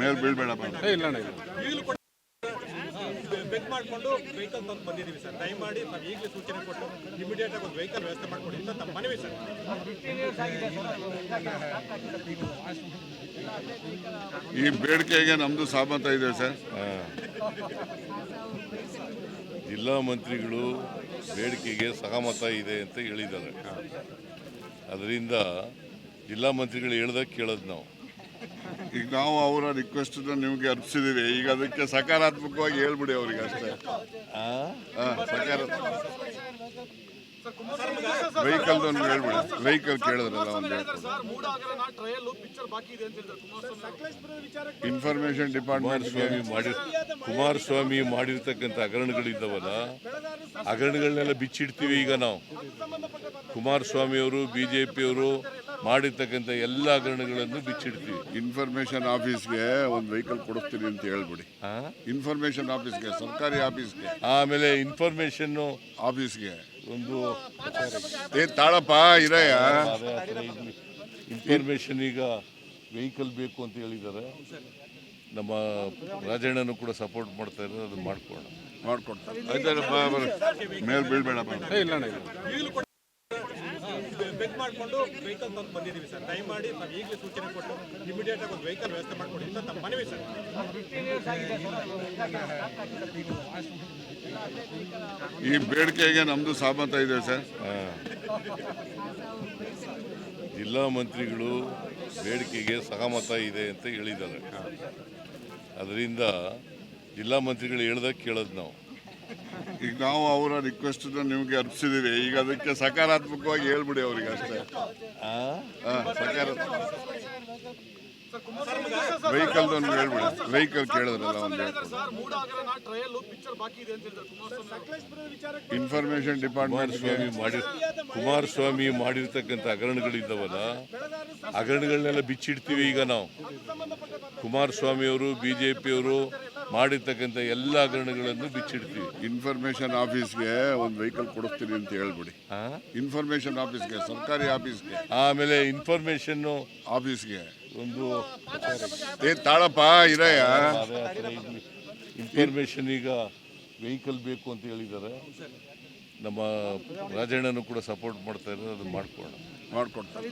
ಮೇಲ್ ಬೀಳ್ಬೇಡಪ್ಪ ಇಲ್ಲ ಅಣ್ಣ ಇಲ್ಲ. ಈಗಲೂ ಕೂಡ ಬೆಕ್ ಮಾಡಿಕೊಂಡು ವೆಹಿಕಲ್ ತಂದು ಬಂದಿದ್ದೀವಿ ಸರ್. ದಯಮಾಡಿ ನಾವು ಈಗಲೇ ಸೂಚನೆ ಕೊಟ್ಟು ಇಮಿಡಿಯೇಟ್ ಆಗಿ ಒಂದು ವೆಹಿಕಲ್ ವ್ಯವಸ್ಥೆ ಮಾಡಿಕೊಡಿ ಅಂತ ತಮ್ಮ ಮನವಿ ಸರ್. ಈ ಬೇಡಿಕೆಗೆ ನಮ್ದು ಸಹಮತ ಇದೆ ಸರ್. ಜಿಲ್ಲಾ ಮಂತ್ರಿಗಳು ಬೇಡಿಕೆಗೆ ಸಹಮತ ಇದೆ ಅಂತ ಹೇಳಿದ್ದಾರೆ. ಅದರಿಂದ ಜಿಲ್ಲಾ ಮಂತ್ರಿಗಳು ಹೇಳ್ದಾಗ ಕೇಳೋದು ನಾವು. ಈಗ ನಾವು ಅವರ ರಿಕ್ವೆಸ್ಟ್ ನಿಮ್ಗೆ ಅರ್ಪಿಸಿದೀವಿ. ಈಗ ಅದಕ್ಕೆ ಸಕಾರಾತ್ಮಕವಾಗಿ ಹೇಳ್ಬಿಡಿ ಅವ್ರಿಗೆ ಅಷ್ಟೇ. ಸಕಾರಾತ್ಮಕ ವೆಹಿಕಲ್ ಹೇಳ್ಬಿಡಿ. ವೆಹಿಕಲ್ ಕೇಳಿದ್ರಲ್ಲ ಒಂದು ಇನ್ಫಾರ್ಮೇಶನ್ ಡಿಪಾರ್ಟ್ಮೆಂಟ್ ಸ್ವಾಮಿ ಮಾಡಿ ಕುಮಾರಸ್ವಾಮಿ ಮಾಡಿರ್ತಕ್ಕಂಥ ಹಗರಣಗಳಿದ್ದವಲ್ಲ ಹಗರಣಗಳನ್ನೆಲ್ಲ ಬಿಚ್ಚಿಡ್ತೀವಿ ಈಗ ನಾವು. ಕುಮಾರಸ್ವಾಮಿ ಅವರು ಬಿಜೆಪಿಯವರು ಮಾಡಿರ್ತಕ್ಕಂಥ ಎಲ್ಲ ಹಗರಣಗಳನ್ನು ಬಿಚ್ಚಿಡ್ತೀವಿ. ಇನ್ಫಾರ್ಮೇಶನ್ ಆಫೀಸ್ಗೆ ಒಂದು ವೆಹಿಕಲ್ ಕೊಡಿಸ್ತೀನಿ ಅಂತ ಹೇಳ್ಬಿಡಿ. ಆ? ಇನ್ಫಾರ್ಮೇಶನ್ ಆಫೀಸ್ಗೆ ಸರ್ಕಾರಿ ಆಫೀಸ್ಗೆ ಆಮೇಲೆ ಇನ್ಫಾರ್ಮೇಶನ್ ಆಫೀಸ್ಗೆ ಒಂದು ಏ ತಾಳಪ್ಪ ಇರಯ್ಯ ಇನ್ಫಾರ್ಮೇಶನ್ ಈಗ ವೆಹಿಕಲ್ ಬೇಕು ಅಂತ ಹೇಳಿದ್ದಾರೆ. ನಮ್ಮ ರಾಜಣ್ಣನು ಕೂಡ ಸಪೋರ್ಟ್ ಮಾಡ್ತಾ ಇರೋದು ಅದನ್ನ ಮಾಡ್ಕೊಡೋಣ ಮಾಡ್ಕೊಡ್ತಾರೆ. ಆಯ್ತು ಮೇಲೆ ಬೀಳ್ಬೇಡಪ್ಪ ಇಲ್ಲ ಅಣ್ಣ ಇಲ್ಲ ಈಗಲೂ ಕೂಡ ಬೆಕ್ ಮಾಡಿಕೊಂಡು ವೆಹಿಕಲ್ ತಂದು ಬಂದಿದ್ದೀವಿ ಸರ್. ದಯಮಾಡಿ ನಾವು ಈಗಲೇ ಸೂಚನೆ ಕೊಟ್ಟು ಇಮಿಡಿಯೇಟ್ ಆಗಿ ಒಂದು ವೆಹಿಕಲ್ ವ್ಯವಸ್ಥೆ ಮಾಡಿಕೊಡಿ ಅಂತ ತಮ್ಮ ಮನವಿ ಸರ್. ಈ ಬೇಡಿಕೆಗೆ ನಮ್ದು ಸಹಮತ ಇದೆ ಸರ್. ಜಿಲ್ಲಾ ಮಂತ್ರಿಗಳು ಬೇಡಿಕೆಗೆ ಸಹಮತ ಇದೆ ಅಂತ ಹೇಳಿದ್ದಾರೆ. ಅದರಿಂದ ಜಿಲ್ಲಾ ಮಂತ್ರಿಗಳು ಹೇಳ್ದಾಗ ಕೇಳೋದು ನಾವು. ಈಗ ನಾವು ಅವರ ರಿಕ್ವೆಸ್ಟ್ ನಿಮ್ಗೆ ಅರ್ಪಿಸಿದೀವಿ. ಈಗ ಅದಕ್ಕೆ ಸಕಾರಾತ್ಮಕವಾಗಿ ಹೇಳ್ಬಿಡಿ ಅವ್ರಿಗೆ ಅಷ್ಟೇ. ಸಕಾರಾತ್ಮಕ. ವೆಹಿಕಲ್ ಹೇಳ್ಬಿಡಿ. ವೆಹಿಕಲ್ ಕೇಳಿದ್ರಲ್ಲ ಒಂದು ಇನ್ಫಾರ್ಮೇಶನ್ ಡಿಪಾರ್ಟ್ಮೆಂಟ್ ಸ್ವಾಮಿ ಮಾಡಿ ಕುಮಾರಸ್ವಾಮಿ ಮಾಡಿರ್ತಕ್ಕಂಥ ಹಗರಣಗಳಿದ್ದವಲ್ಲ, ಹಗರಣಗಳನ್ನೆಲ್ಲ ಬಿಚ್ಚಿಡ್ತೀವಿ ಈಗ ನಾವು. ಕುಮಾರಸ್ವಾಮಿ ಅವರು, ಬಿಜೆಪಿಯವರು ಮಾಡಿರ್ತಕ್ಕಂಥ ಎಲ್ಲ ಹಗರಣಗಳನ್ನು ಬಿಚ್ಚಿಡ್ತೀವಿ. ಇನ್ಫಾರ್ಮೇಶನ್ ಆಫೀಸ್ಗೆ ಒಂದು ವೆಹಿಕಲ್ ಕೊಡಿಸ್ತೀನಿ ಅಂತ ಹೇಳ್ಬಿಡಿ. ಆ? ಇನ್ಫಾರ್ಮೇಶನ್ ಆಫೀಸ್ಗೆ ಸರ್ಕಾರಿ ಆಫೀಸ್ಗೆ ಆಮೇಲೆ ಇನ್ಫಾರ್ಮೇಶನ್ ಆಫೀಸ್ಗೆ ಒಂದು ಏ ತಾಳಪ್ಪ ಇರಯ್ಯ ಇನ್ಫಾರ್ಮೇಶನ್ ಈಗ ವೆಹಿಕಲ್ ಬೇಕು ಅಂತ ಹೇಳಿದ್ದಾರೆ. ನಮ್ಮ ರಾಜಣ್ಣನು ಕೂಡ ಸಪೋರ್ಟ್ ಮಾಡ್ತಾ ಇದ್ದಾರೆ ಅದನ್ನ ಮಾಡ್ಕೊಳ್ಳೋಣ. ಮಾಡ್ಕೊಡ್ತಾರೆ.